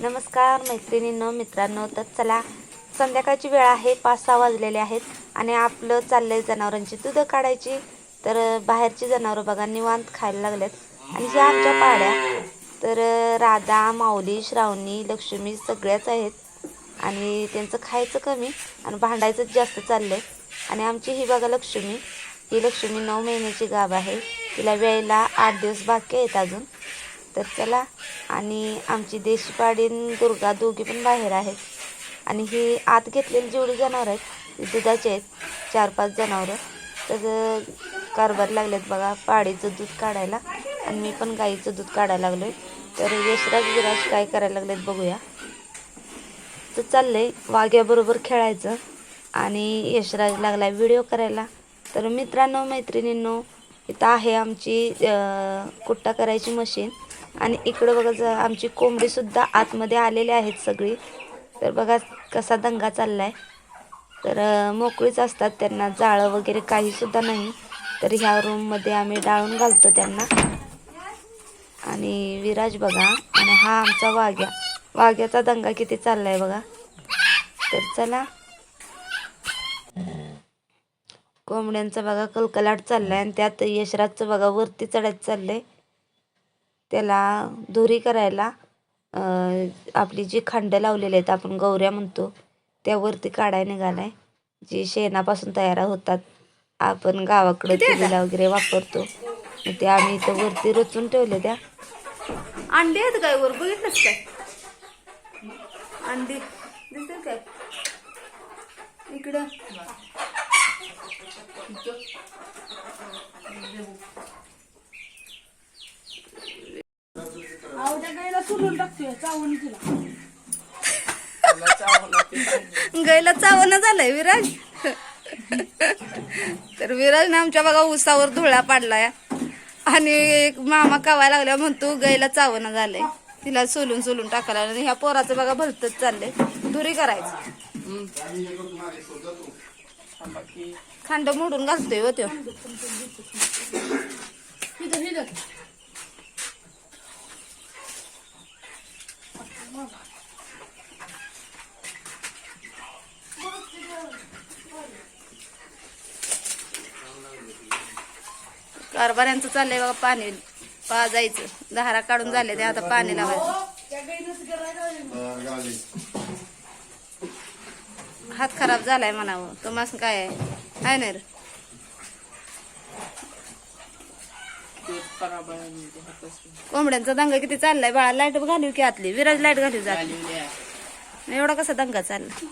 नमस्कार मैत्रिणींनो मित्रांनो तर चला संध्याकाळची वेळ आहे पाच सहा वाजलेले आहेत आणि आपलं चाललंय जनावरांची दूध काढायची. तर बाहेरची जनावरं बघा निवांत खायला लागलेत आणि ह्या आमच्या पाड्या तर राधा माऊली श्रावणी लक्ष्मी सगळ्याच आहेत. आणि त्यांचं खायचं कमी आणि भांडायचंच जास्त चाललंय. आणि आमची ही बघा लक्ष्मी ही लक्ष्मी नऊ महिन्याची गाभ आहे. तिला वेळेला आठ दिवस बाकी आहेत अजून. तर चला आणि आमची देशपाडीन दुर्गा दोघी पण बाहेर आहेत. आणि ही आत घेतलेली जेवढी जनावरं आहेत दुधाचे आहेत चार पाच जनावरं. तर कारभार लागलेत बघा पाडीचं दूध काढायला. आणि मी पण गाईचं दूध काढायला लागलोय. तर यशराज विराज काय करायला लागलेत बघूया. तर चाललं आहे वाघ्याबरोबर खेळायचं. आणि यशराज लागलाय व्हिडिओ करायला. तर मित्रांनो मैत्रिणींनो इथं आहे आमची कुट्टा करायची मशीन. आणि इकडं बघा ज- आमची कोंबडीसुद्धा आतमध्ये आलेली आहेत सगळी. तर बघा कसा दंगा चाललाय. तर मोकळीच असतात त्यांना जाळं वगैरे काहीसुद्धा नाही. तर ह्या रूममध्ये आम्ही डाळून घालतो त्यांना. आणि विराज बघा आणि हा आमचा वाघ्या. वाघ्याचा दंगा किती चाललाय बघा. तर चला. कोंबड्यांचा बघा कलकलाट चाललाय आणि त्यात यशराजचं बघा वरती चढायचं चाललंय. त्याला धुरी करायला आपली जी खंड लावलेली आहेत आपण गौऱ्या म्हणतो त्यावरती काढाय निघालाय. जी शेणापासून तयार होतात आपण गावाकडे चुलीला वगैरे वापरतो. ते आम्ही इथं वरती रचून ठेवले त्या. अंडी आहेत काय? वर बघितलंच काय? अंडी. दिसत काय? इकडं. सोडून टाकतोय चावून तिला. गायला चावणं झालंय विराज. तर विराजने आमच्या बघा उसावर धुळा पाडलाय. आणि एक मामा कावायला लागल्या म्हणतो गायला चावणं झालंय. तिला सोलून सोलून टाकायला आणि ह्या पोराचं बघा भलतच चाललंय. धुरी करायचं. खांड मोडून घालतोय हो त्यो. कारभाऱ्यांचं चाललंय बघा पाणी. पाजायचं दहारा काढून झाले ते आता पाणी लावायचं. हात खराब झालाय म्हणावं. तुम्हाला काय आहे? आहे ना कोंबड्यांचा दंगा किती चाललाय बाळा. लाइट घालू की आतली. विराज लाइट घालू जात एवढा कसा दंगा चालला?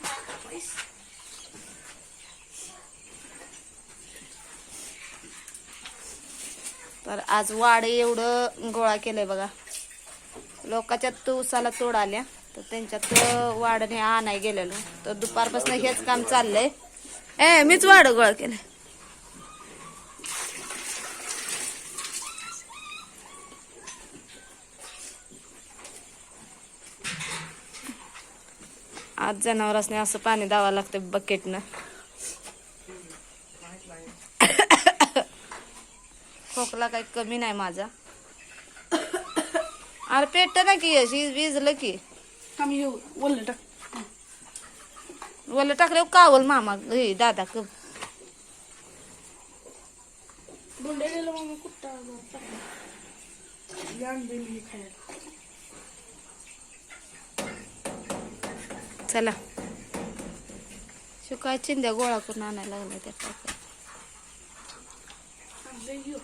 तर आज वाडे एवढं गोळा केलंय बघा. लोकांच्या तुसाला तोड आल्या. तर त्यांच्यात वाडणे आणाय गेलेलो. तर दुपारपासून हेच काम चाललंय. ए मीच वाड गोळा केलंय. आज जनावरांनी असं पाणी द्यावं लागतं बकेटनं खोकला काही कमी नाही माझा. अरे पेट ना की अशी विजलं की. आम्ही बोललं टाक. वल्ल टाकल्यावर कावल मामा हे दादा क मग कुठं अंडे मी खायला चला. शिकाय चिंध्या गोळा करून आणायला लागला त्या टाकायला. अंडे घेऊ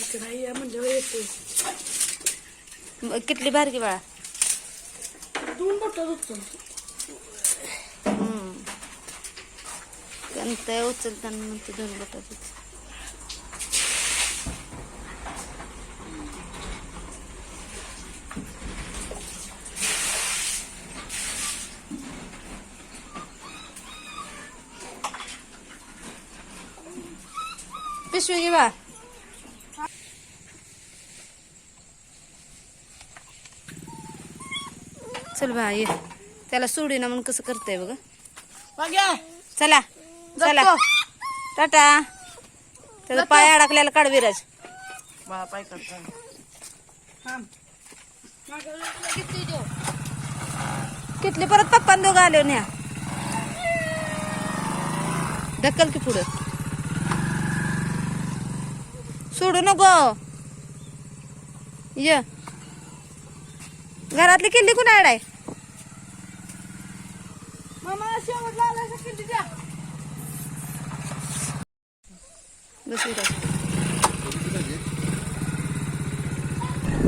इकडे या म्हणजे येते मग कितली बारकी बाळा? दोन बोटं दुखतो हम्म. त्यांचं उचलताना मग ते दोन पिशवी घे बा चल बा ये. त्याला सोडी ना म्हणून कसं करतंय बघा. चला चला. टाटा. त्याचा पाय अडकल्याला काढ विराज. पाय करता किटली परत पप्पा दोघं आले न्या. ढकल की पुढं. सोडू नको. ये. घरातली किल्ली कुणा आहे.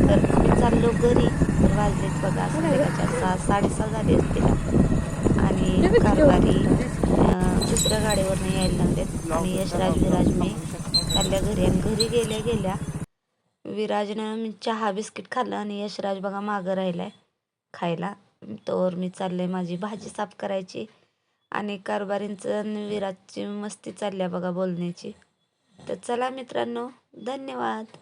तर आम्ही चाललो घरी. तर वाजलेत बघा संध्याकाळच्या सहा साडेसहा झाले असतील. आणि कारभारी दुसऱ्या गाडीवरनं यायला लागलेत. आणि यशराज विराज मी चालल्या घरी आणि घरी गेल्या गेल्या विराजनं मी चहा बिस्किट खाल्लं आणि यशराज बघा मागं राहिलाय खायला. तोवर मी चालले माझी भाजी साफ करायची आणि कारभारींचं विराजची मस्ती चालल्या बघा बोलण्याची. तर चला मित्रांनो धन्यवाद.